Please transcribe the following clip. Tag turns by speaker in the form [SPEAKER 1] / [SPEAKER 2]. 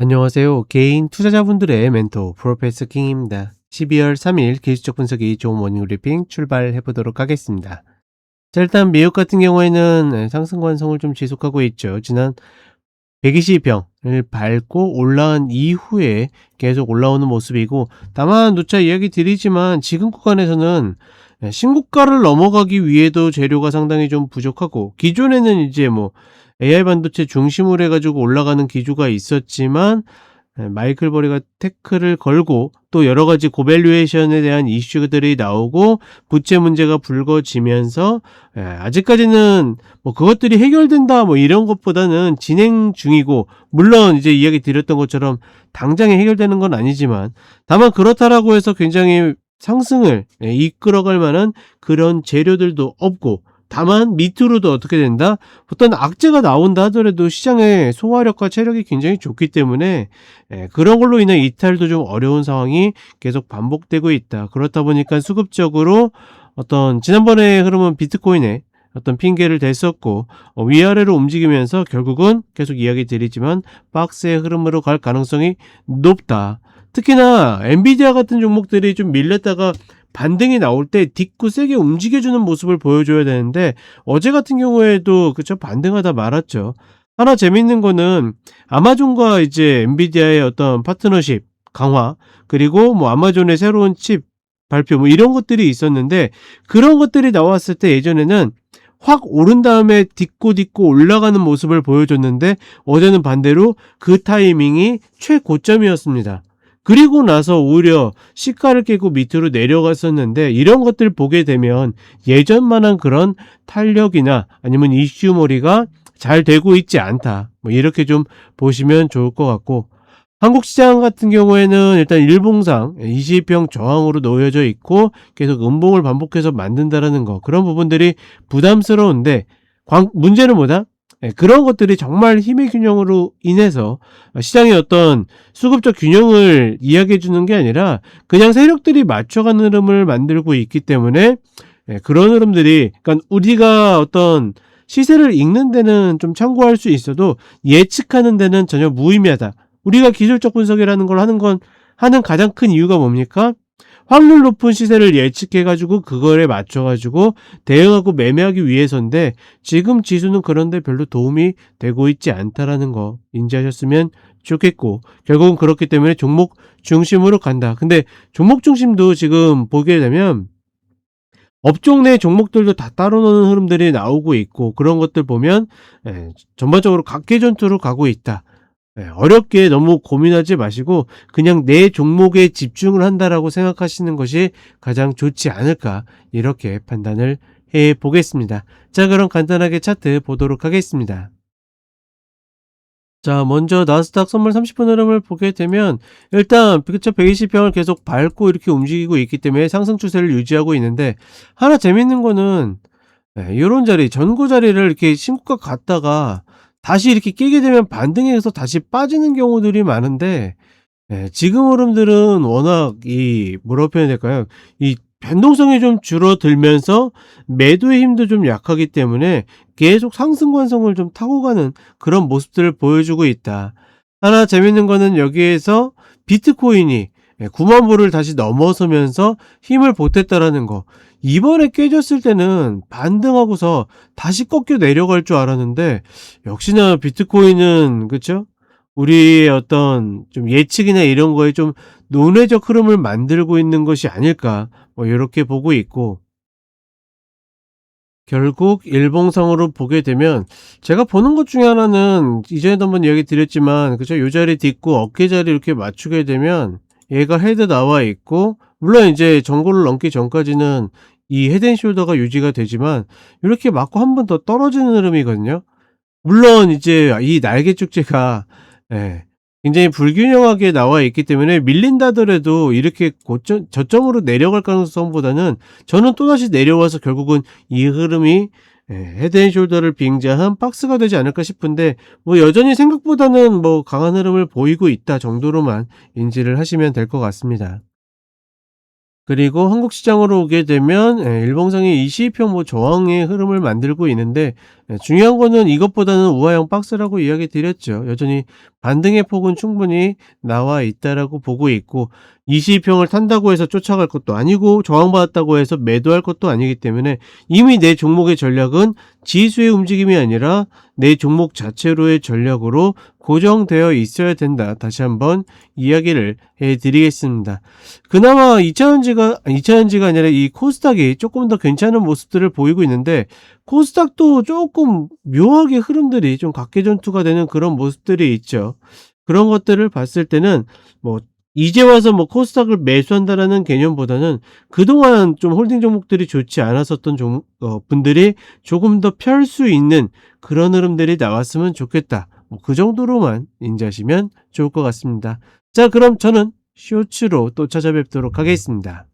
[SPEAKER 1] 안녕하세요. 개인 투자자분들의 멘토 프로페서 킹입니다. 12월 3일 기술적 분석이 좋은 모닝 브리핑 출발해 보도록 하겠습니다. 자, 일단 미국 같은 경우에는 네, 상승 관성을 좀 지속하고 있죠. 지난 120병을 밟고 올라온 이후에 계속 올라오는 모습이고 다만 누차 이야기 드리지만 지금 구간에서는 네, 신고가를 넘어가기 위해도 재료가 상당히 좀 부족하고 기존에는 이제 뭐 AI 반도체 중심으로 해가지고 올라가는 기조가 있었지만 예, 마이클 버리가 태클을 걸고 또 여러 가지 고밸류에이션에 대한 이슈들이 나오고 부채 문제가 불거지면서 예, 아직까지는 뭐 그것들이 해결된다 뭐 이런 것보다는 진행 중이고 물론 이제 이야기 드렸던 것처럼 당장에 해결되는 건 아니지만 다만 그렇다라고 해서 굉장히 상승을 예, 이끌어갈 만한 그런 재료들도 없고 다만 밑으로도 어떻게 된다? 어떤 악재가 나온다 하더라도 시장의 소화력과 체력이 굉장히 좋기 때문에 예, 그런 걸로 인한 이탈도 좀 어려운 상황이 계속 반복되고 있다. 그렇다 보니까 수급적으로 어떤 지난번에 흐름은 비트코인에 어떤 핑계를 댔었고 어, 위아래로 움직이면서 결국은 계속 이야기 드리지만 박스의 흐름으로 갈 가능성이 높다. 특히나 엔비디아 같은 종목들이 좀 밀렸다가 반등이 나올 때 딛고 세게 움직여주는 모습을 보여줘야 되는데 어제 같은 경우에도 그쵸 반등하다 말았죠. 하나 재밌는 거는 아마존과 이제 엔비디아의 어떤 파트너십 강화 그리고 뭐 아마존의 새로운 칩 발표 뭐 이런 것들이 있었는데 그런 것들이 나왔을 때 예전에는 확 오른 다음에 딛고 딛고 올라가는 모습을 보여줬는데 어제는 반대로 그 타이밍이 최고점이었습니다. 그리고 나서 오히려 시가를 깨고 밑으로 내려갔었는데 이런 것들 보게 되면 예전만한 그런 탄력이나 아니면 이슈몰이가 잘 되고 있지 않다. 뭐 이렇게 좀 보시면 좋을 것 같고 한국 시장 같은 경우에는 일단 일봉상 20평 저항으로 놓여져 있고 계속 음봉을 반복해서 만든다라는 거 그런 부분들이 부담스러운데 광, 문제는 뭐다? 예, 그런 것들이 정말 힘의 균형으로 인해서 시장의 어떤 수급적 균형을 이야기해 주는 게 아니라 그냥 세력들이 맞춰가는 흐름을 만들고 있기 때문에 예, 그런 흐름들이 그러니까 우리가 어떤 시세를 읽는 데는 좀 참고할 수 있어도 예측하는 데는 전혀 무의미하다. 우리가 기술적 분석이라는 걸 하는 건 하는 가장 큰 이유가 뭡니까? 확률 높은 시세를 예측해가지고 그거에 맞춰가지고 대응하고 매매하기 위해서인데 지금 지수는 그런데 별로 도움이 되고 있지 않다라는 거 인지하셨으면 좋겠고 결국은 그렇기 때문에 종목 중심으로 간다. 근데 종목 중심도 지금 보게 되면 업종 내 종목들도 다 따로 노는 흐름들이 나오고 있고 그런 것들 보면 예, 전반적으로 각계 전투로 가고 있다. 네, 어렵게 너무 고민하지 마시고 그냥 내 종목에 집중을 한다라고 생각하시는 것이 가장 좋지 않을까 이렇게 판단을 해 보겠습니다. 자, 그럼 간단하게 차트 보도록 하겠습니다. 자, 먼저 나스닥 선물 30분 흐름을 보게 되면 일단 그쵸 120평을 계속 밟고 이렇게 움직이고 있기 때문에 상승 추세를 유지하고 있는데 하나 재밌는 거는 네, 이런 자리 전고 자리를 이렇게 신고가 갔다가 다시 이렇게 끼게 되면 반등해서 다시 빠지는 경우들이 많은데 예, 지금 흐름들은 워낙 이 뭐라고 표현해야 될까요? 이 변동성이 좀 줄어들면서 매도의 힘도 좀 약하기 때문에 계속 상승 관성을 좀 타고 가는 그런 모습들을 보여주고 있다. 하나 재밌는 거는 여기에서 비트코인이 9만 예, 불을 다시 넘어서면서 힘을 보탰다라는 거. 이번에 깨졌을 때는 반등하고서 다시 꺾여 내려갈 줄 알았는데 역시나 비트코인은 그쵸? 우리의 어떤 좀 예측이나 이런 거에 좀 논외적 흐름을 만들고 있는 것이 아닐까? 뭐 이렇게 보고 있고. 결국 일봉상으로 보게 되면 제가 보는 것 중에 하나는 이전에도 한번 이야기 드렸지만 그죠 요 자리 딛고 어깨 자리 이렇게 맞추게 되면 얘가 헤드 나와 있고 물론 이제 정고를 넘기 전까지는 이 헤드앤숄더가 유지가 되지만 이렇게 맞고 한 번 더 떨어지는 흐름이거든요. 물론 이제 이 날개 축제가 예, 굉장히 불균형하게 나와 있기 때문에 밀린다더라도 이렇게 고점, 저점으로 내려갈 가능성보다는 저는 또다시 내려와서 결국은 이 흐름이 예, 헤드앤숄더를 빙자한 박스가 되지 않을까 싶은데 뭐 여전히 생각보다는 뭐 강한 흐름을 보이고 있다 정도로만 인지를 하시면 될 것 같습니다. 그리고 한국 시장으로 오게 되면 예, 일봉상의 22표 뭐 저항의 흐름을 만들고 있는데 예, 중요한 거는 이것보다는 우하형 박스라고 이야기 드렸죠. 여전히 반등의 폭은 충분히 나와 있다라고 보고 있고 22평을 탄다고 해서 쫓아갈 것도 아니고 저항받았다고 해서 매도할 것도 아니기 때문에 이미 내 종목의 전략은 지수의 움직임이 아니라 내 종목 자체로의 전략으로 고정되어 있어야 된다. 다시 한번 이야기를 해드리겠습니다. 그나마 2차전지가 2차전지가 아니라 이 코스닥이 조금 더 괜찮은 모습들을 보이고 있는데 코스닥도 조금 묘하게 흐름들이 좀 각계전투가 되는 그런 모습들이 있죠. 그런 것들을 봤을 때는 뭐 이제 와서 뭐 코스닥을 매수한다라는 개념보다는 그동안 좀 홀딩 종목들이 좋지 않았었던 종, 어, 분들이 조금 더 펼 수 있는 그런 흐름들이 나왔으면 좋겠다. 뭐 그 정도로만 인지하시면 좋을 것 같습니다. 자, 그럼 저는 쇼츠로 또 찾아뵙도록 하겠습니다.